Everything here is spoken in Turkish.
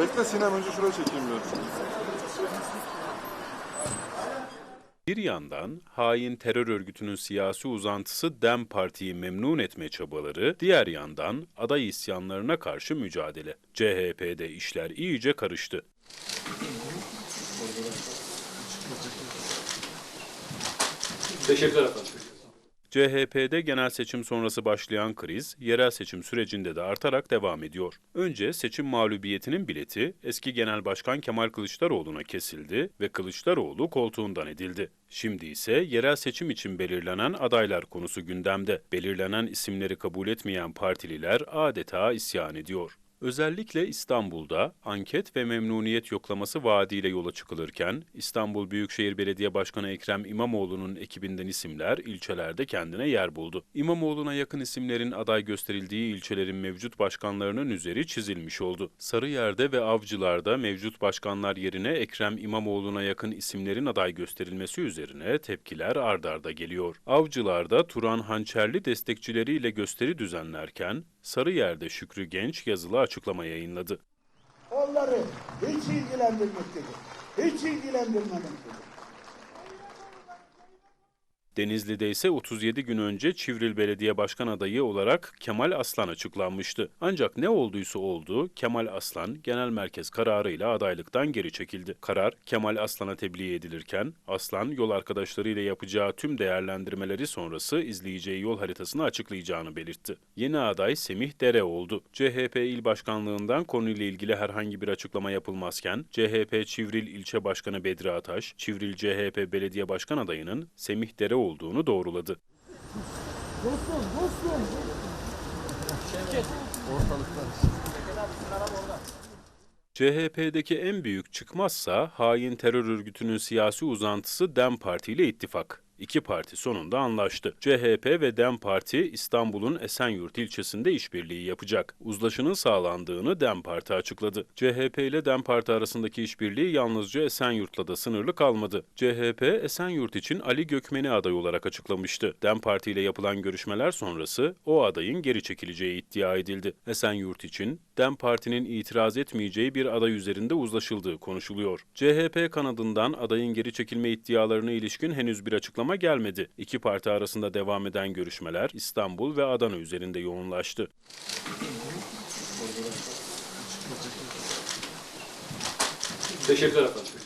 Bekle Sinem önce şuraya çekeyim bir. Bir yandan hain terör örgütünün siyasi uzantısı DEM Parti'yi memnun etme çabaları, diğer yandan aday isyanlarına karşı mücadele. CHP'de işler iyice karıştı. Teşekkürler efendim. CHP'de genel seçim sonrası başlayan kriz, yerel seçim sürecinde de artarak devam ediyor. Önce seçim mağlubiyetinin bileti eski Genel Başkan Kemal Kılıçdaroğlu'na kesildi ve Kılıçdaroğlu koltuğundan edildi. Şimdi ise yerel seçim için belirlenen adaylar konusu gündemde. Belirlenen isimleri kabul etmeyen partililer adeta isyan ediyor. Özellikle İstanbul'da anket ve memnuniyet yoklaması vaadiyle yola çıkılırken İstanbul Büyükşehir Belediye Başkanı Ekrem İmamoğlu'nun ekibinden isimler ilçelerde kendine yer buldu. İmamoğlu'na yakın isimlerin aday gösterildiği ilçelerin mevcut başkanlarının üzeri çizilmiş oldu. Sarıyer'de ve Avcılar'da mevcut başkanlar yerine Ekrem İmamoğlu'na yakın isimlerin aday gösterilmesi üzerine tepkiler ardarda geliyor. Avcılar'da Turan Hançerli destekçileriyle gösteri düzenlerken Sarıyer'de Şükrü Genç yazılı açıklama yayınladı. Onları hiç ilgilendirmektedir. Hiç ilgilendirmemektedir. Denizli'de ise 37 gün önce Çivril Belediye Başkan adayı olarak Kemal Aslan açıklanmıştı. Ancak ne olduysa oldu, Kemal Aslan genel merkez kararıyla adaylıktan geri çekildi. Karar Kemal Aslan'a tebliğ edilirken Aslan yol arkadaşlarıyla yapacağı tüm değerlendirmeleri sonrası izleyeceği yol haritasını açıklayacağını belirtti. Yeni aday Semih Dere oldu. CHP il başkanlığından konuyla ilgili herhangi bir açıklama yapılmazken CHP Çivril ilçe başkanı Bedri Ataş, Çivril CHP belediye başkan adayının Semih Dere olduğunu doğruladı. CHP'deki en büyük çıkmazsa hain terör örgütünün siyasi uzantısı DEM Parti ile ittifak. İki parti sonunda anlaştı. CHP ve DEM Parti İstanbul'un Esenyurt ilçesinde işbirliği yapacak. Uzlaşının sağlandığını DEM Parti açıkladı. CHP ile DEM Parti arasındaki işbirliği yalnızca Esenyurt'la da sınırlı kalmadı. CHP Esenyurt için Ali Gökmen'i aday olarak açıklamıştı. DEM Parti ile yapılan görüşmeler sonrası o adayın geri çekileceği iddia edildi. Esenyurt için DEM Parti'nin itiraz etmeyeceği bir aday üzerinde uzlaşıldığı konuşuluyor. CHP kanadından adayın geri çekilme iddialarına ilişkin henüz bir açıklama gelmedi. İki parti arasında devam eden görüşmeler İstanbul ve Adana üzerinde yoğunlaştı. Teşekkürler efendim.